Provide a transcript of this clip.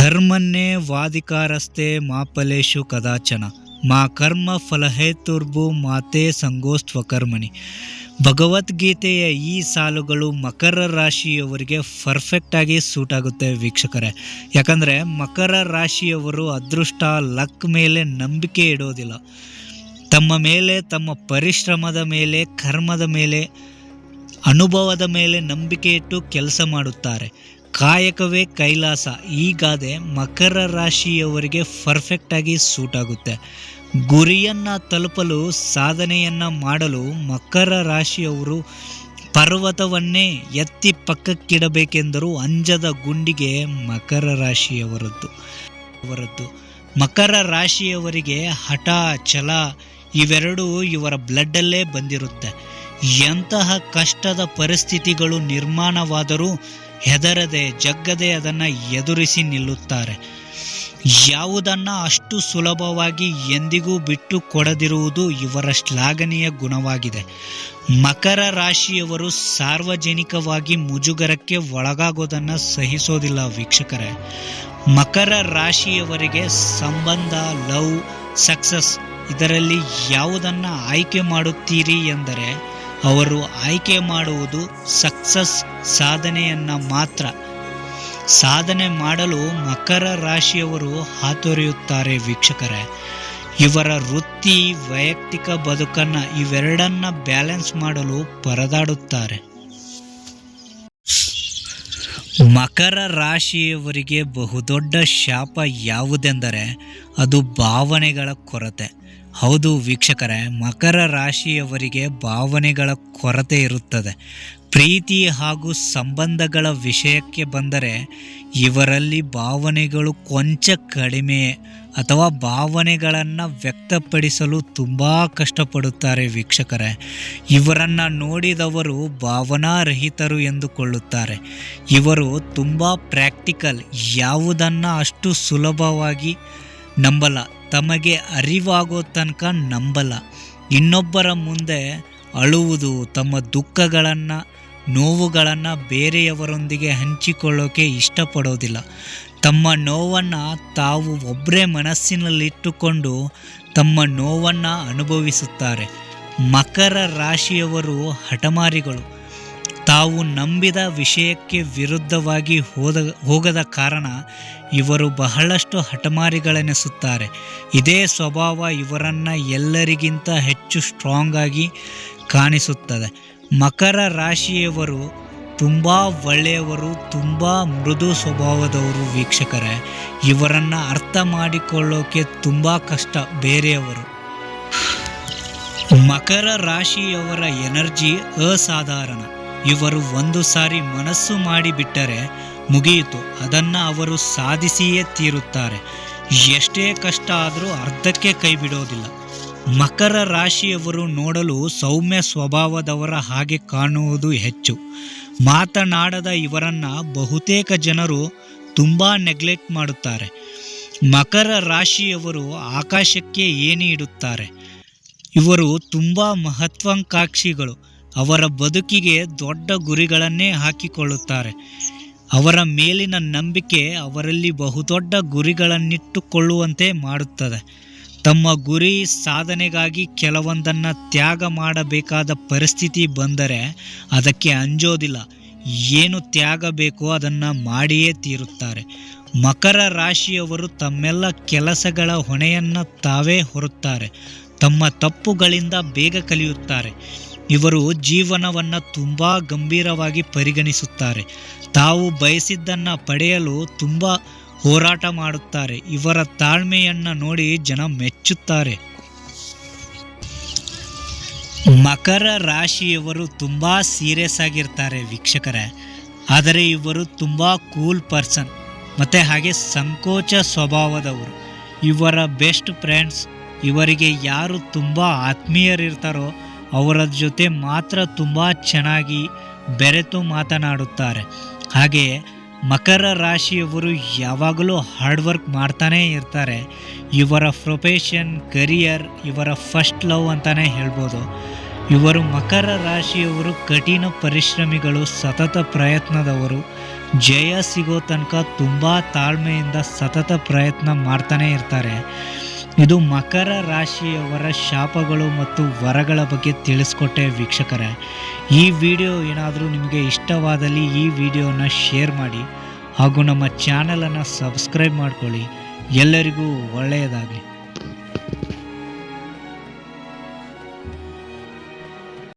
ಕರ್ಮನ್ನೇ ವಾದಿಕಾರಸ್ತೆ ಮಾಪಲೇಶು ಕದಾಚನ. ಮಾ ಕರ್ಮ ಫಲಹೇತುರ್ಭು ಮಾತೆ ಸಂಗೋಸ್ತ್ವಕರ್ಮಣಿ ಭಗವದ್ಗೀತೆಯ ಈ ಸಾಲುಗಳು ಮಕರ ರಾಶಿಯವರಿಗೆ ಪರ್ಫೆಕ್ಟ್ ಆಗಿ ಸೂಟ್ ಆಗುತ್ತೆ ವೀಕ್ಷಕರೇ. ಯಾಕಂದರೆ ಮಕರ ರಾಶಿಯವರು ಅದೃಷ್ಟ ಲಕ್ ಮೇಲೆ ನಂಬಿಕೆ ಇಡೋದಿಲ್ಲ. ತಮ್ಮ ಮೇಲೆ, ತಮ್ಮ ಪರಿಶ್ರಮದ ಮೇಲೆ, ಕರ್ಮದ ಮೇಲೆ, ಅನುಭವದ ಮೇಲೆ ನಂಬಿಕೆ ಇಟ್ಟು ಕೆಲಸ ಮಾಡುತ್ತಾರೆ. ಕಾಯಕವೇ ಕೈಲಾಸ. ಈ ಗಾದೆ ಮಕರ ರಾಶಿಯವರಿಗೆ ಪರ್ಫೆಕ್ಟ್ ಆಗಿ ಸೂಟ್ ಆಗುತ್ತೆ. ಗುರಿಯನ್ನು ತಲುಪಲು, ಸಾಧನೆಯನ್ನು ಮಾಡಲು ಮಕರ ರಾಶಿಯವರು ಪರ್ವತವನ್ನೇ ಎತ್ತಿ ಪಕ್ಕಕ್ಕಿಡಬೇಕೆಂದರೂ ಅಂಜದ ಗುಂಡಿಗೆ ಮಕರ ರಾಶಿಯವರದ್ದು. ಅವರದ್ದು. ಮಕರ ರಾಶಿಯವರಿಗೆ ಹಠ, ಛಲ ಇವೆರಡೂ ಇವರ ಬ್ಲಡ್ಡಲ್ಲೇ ಬಂದಿರುತ್ತೆ. ಎಂತಹ ಕಷ್ಟದ ಪರಿಸ್ಥಿತಿಗಳು ನಿರ್ಮಾಣವಾದರೂ ಹೆದರದೆ ಜಗ್ಗದೆ ಅದನ್ನು ಎದುರಿಸಿ ನಿಲ್ಲುತ್ತಾರೆ. ಯಾವುದನ್ನು ಅಷ್ಟು ಸುಲಭವಾಗಿ ಎಂದಿಗೂ ಬಿಟ್ಟು ಕೊಡದಿರುವುದು ಇವರ ಶ್ಲಾಘನೀಯ ಗುಣವಾಗಿದೆ. ಮಕರ ರಾಶಿಯವರು ಸಾರ್ವಜನಿಕವಾಗಿ ಮುಜುಗರಕ್ಕೆ ಒಳಗಾಗೋದನ್ನು ಸಹಿಸೋದಿಲ್ಲ ವೀಕ್ಷಕರೇ. ಮಕರ ರಾಶಿಯವರಿಗೆ ಸಂಬಂಧ, ಲವ್, ಸಕ್ಸಸ್ ಇದರಲ್ಲಿ ಯಾವುದನ್ನು ಆಯ್ಕೆ ಮಾಡುತ್ತೀರಿ ಎಂದರೆ ಅವರು ಆಯ್ಕೆ ಮಾಡುವುದು ಸಕ್ಸಸ್ ಸಾಧನೆಯನ್ನು ಮಾತ್ರ. ಸಾಧನೆ ಮಾಡಲು ಮಕರ ರಾಶಿಯವರು ಹಾತೊರೆಯುತ್ತಾರೆ ವೀಕ್ಷಕರೇ. ಇವರ ವೃತ್ತಿ, ವೈಯಕ್ತಿಕ ಬದುಕನ್ನ ಇವೆರಡನ್ನ ಬ್ಯಾಲೆನ್ಸ್ ಮಾಡಲು ಪರದಾಡುತ್ತಾರೆ. ಮಕರ ರಾಶಿಯವರಿಗೆ ಬಹುದೊಡ್ಡ ಶಾಪ ಯಾವುದೆಂದರೆ ಅದು ಭಾವನೆಗಳ ಕೊರತೆ. ಹೌದು ವೀಕ್ಷಕರೇ, ಮಕರ ರಾಶಿಯವರಿಗೆ ಭಾವನೆಗಳ ಕೊರತೆ ಇರುತ್ತದೆ. ಪ್ರೀತಿ ಹಾಗೂ ಸಂಬಂಧಗಳ ವಿಷಯಕ್ಕೆ ಬಂದರೆ ಇವರಲ್ಲಿ ಭಾವನೆಗಳು ಕೊಂಚ ಕಡಿಮೆ ಅಥವಾ ಭಾವನೆಗಳನ್ನು ವ್ಯಕ್ತಪಡಿಸಲು ತುಂಬ ಕಷ್ಟಪಡುತ್ತಾರೆ ವೀಕ್ಷಕರೇ. ಇವರನ್ನು ನೋಡಿದವರು ಭಾವನಾರಹಿತರು ಎಂದುಕೊಳ್ಳುತ್ತಾರೆ. ಇವರು ತುಂಬ ಪ್ರಾಕ್ಟಿಕಲ್, ಯಾವುದನ್ನು ಅಷ್ಟು ಸುಲಭವಾಗಿ ನಂಬಲ್ಲ. ತಮಗೆ ಅರಿವಾಗೋ ತನಕ ನಂಬಲ್ಲ. ಇನ್ನೊಬ್ಬರ ಮುಂದೆ ಅಳುವುದು ತಮ್ಮ ದುಃಖಗಳನ್ನು, ನೋವುಗಳನ್ನು ಬೇರೆಯವರೊಂದಿಗೆ ಹಂಚಿಕೊಳ್ಳೋಕೆ ಇಷ್ಟಪಡೋದಿಲ್ಲ. ತಮ್ಮ ನೋವನ್ನು ತಾವು ಒಬ್ಬರೇ ಮನಸ್ಸಿನಲ್ಲಿಟ್ಟುಕೊಂಡು ತಮ್ಮ ನೋವನ್ನು ಅನುಭವಿಸುತ್ತಾರೆ. ಮಕರ ರಾಶಿಯವರು ಹಠಮಾರಿಗಳು. ತಾವು ನಂಬಿದ ವಿಷಯಕ್ಕೆ ವಿರುದ್ಧವಾಗಿ ಹೋದ, ಹೋಗದ ಕಾರಣ ಇವರು ಬಹಳಷ್ಟು ಹಠಮಾರಿಗಳೆನಿಸುತ್ತಾರೆ. ಇದೇ ಸ್ವಭಾವ ಇವರನ್ನು ಎಲ್ಲರಿಗಿಂತ ಹೆಚ್ಚು ಸ್ಟ್ರಾಂಗ್ ಆಗಿ ಕಾಣಿಸುತ್ತದೆ. ಮಕರ ರಾಶಿಯವರು ತುಂಬ ಒಳ್ಳೆಯವರು, ತುಂಬ ಮೃದು ಸ್ವಭಾವದವರು ವೀಕ್ಷಕರೇ. ಇವರನ್ನು ಅರ್ಥ ಮಾಡಿಕೊಳ್ಳೋಕೆ ತುಂಬ ಕಷ್ಟ ಬೇರೆಯವರು. ಮಕರ ರಾಶಿಯವರ ಎನರ್ಜಿ ಅಸಾಧಾರಣ. ಇವರು ಒಂದು ಸಾರಿ ಮನಸ್ಸು ಮಾಡಿಬಿಟ್ಟರೆ ಮುಗಿಯಿತು. ಅದನ್ನು ಅವರು ಸಾಧಿಸಿಯೇ ತೀರುತ್ತಾರೆ. ಎಷ್ಟೇ ಕಷ್ಟ ಆದರೂ ಅರ್ಧಕ್ಕೆ ಕೈ ಬಿಡೋದಿಲ್ಲ. ಮಕರ ರಾಶಿಯವರು ನೋಡಲು ಸೌಮ್ಯ ಸ್ವಭಾವದವರ ಹಾಗೆ ಕಾಣುವುದು ಹೆಚ್ಚು. ಮಾತನಾಡದ ಇವರನ್ನು ಬಹುತೇಕ ಜನರು ತುಂಬ ನೆಗ್ಲೆಕ್ಟ್ ಮಾಡುತ್ತಾರೆ. ಮಕರ ರಾಶಿಯವರು ಆಕಾಶಕ್ಕೆ ಏನಿ ಇಡುತ್ತಾರೆ. ಇವರು ತುಂಬ ಮಹತ್ವಾಕಾಂಕ್ಷಿಗಳು. ಅವರ ಬದುಕಿಗೆ ದೊಡ್ಡ ಗುರಿಗಳನ್ನೇ ಹಾಕಿಕೊಳ್ಳುತ್ತಾರೆ. ಅವರ ಮೇಲಿನ ನಂಬಿಕೆ ಅವರಲ್ಲಿ ಬಹುದೊಡ್ಡ ಗುರಿಗಳನ್ನಿಟ್ಟುಕೊಳ್ಳುವಂತೆ ಮಾಡುತ್ತದೆ. ತಮ್ಮ ಗುರಿ ಸಾಧನೆಗಾಗಿ ಕೆಲವೊಂದನ್ನು ತ್ಯಾಗ ಮಾಡಬೇಕಾದ ಪರಿಸ್ಥಿತಿ ಬಂದರೆ ಅದಕ್ಕೆ ಅಂಜೋದಿಲ್ಲ. ಏನು ತ್ಯಾಗ ಬೇಕೋ ಅದನ್ನು ಮಾಡಿಯೇ ತೀರುತ್ತಾರೆ. ಮಕರ ರಾಶಿಯವರು ತಮ್ಮೆಲ್ಲ ಕೆಲಸಗಳ ಹೊಣೆಯನ್ನು ತಾವೇ ಹೊರುತ್ತಾರೆ. ತಮ್ಮ ತಪ್ಪುಗಳಿಂದ ಬೇಗ ಕಲಿಯುತ್ತಾರೆ. ಇವರು ಜೀವನವನ್ನು ತುಂಬ ಗಂಭೀರವಾಗಿ ಪರಿಗಣಿಸುತ್ತಾರೆ. ತಾವು ಬಯಸಿದ್ದನ್ನು ಪಡೆಯಲು ತುಂಬ ಹೋರಾಟ ಮಾಡುತ್ತಾರೆ. ಇವರ ತಾಳ್ಮೆಯನ್ನು ನೋಡಿ ಜನ ಮೆಚ್ಚುತ್ತಾರೆ. ಮಕರ ರಾಶಿಯವರು ತುಂಬ ಸೀರಿಯಸ್ ಆಗಿರ್ತಾರೆ ವೀಕ್ಷಕರೇ. ಆದರೆ ಇವರು ತುಂಬ ಕೂಲ್ ಪರ್ಸನ್. ಮತ್ತು ಹಾಗೆ ಸಂಕೋಚ ಸ್ವಭಾವದವರು. ಇವರ ಬೆಸ್ಟ್ ಫ್ರೆಂಡ್ಸ್, ಇವರಿಗೆ ಯಾರು ತುಂಬ ಆತ್ಮೀಯರಿರ್ತಾರೋ ಅವರ ಜೊತೆ ಮಾತ್ರ ತುಂಬ ಚೆನ್ನಾಗಿ ಬೆರೆತು ಮಾತನಾಡುತ್ತಾರೆ. ಹಾಗೆ ಮಕರ ರಾಶಿಯವರು ಯಾವಾಗಲೂ ಹಾರ್ಡ್ ವರ್ಕ್ ಮಾಡ್ತಾನೇ ಇರ್ತಾರೆ. ಇವರ ಪ್ರೊಫೆಷನ್ ಕರಿಯರ್ ಇವರ ಫಸ್ಟ್ ಲವ್ ಅಂತಲೇ ಹೇಳ್ಬೋದು. ಇವರು ಮಕರ ರಾಶಿಯವರು ಕಠಿಣ ಪರಿಶ್ರಮಿಗಳು, ಸತತ ಪ್ರಯತ್ನದವರು. ಜಯ ಸಿಗೋ ತನಕ ತುಂಬ ತಾಳ್ಮೆಯಿಂದ ಸತತ ಪ್ರಯತ್ನ ಮಾಡ್ತಾನೇ ಇರ್ತಾರೆ. ಇದು ಮಕರ ರಾಶಿಯವರ ಶಾಪಗಳು ಮತ್ತು ವರಗಳ ಬಗ್ಗೆ ತಿಳಿಸ್ಕೊಟ್ಟೆ ವೀಕ್ಷಕರೇ. ಈ ವಿಡಿಯೋ ಏನಾದರೂ ನಿಮಗೆ ಇಷ್ಟವಾದಲ್ಲಿ ಈ ವಿಡಿಯೋನ ಶೇರ್ ಮಾಡಿ ಹಾಗೂ ನಮ್ಮ ಚಾನಲನ್ನು ಸಬ್ಸ್ಕ್ರೈಬ್ ಮಾಡ್ಕೊಳ್ಳಿ. ಎಲ್ಲರಿಗೂ ಒಳ್ಳೆಯದಾಗಲಿ.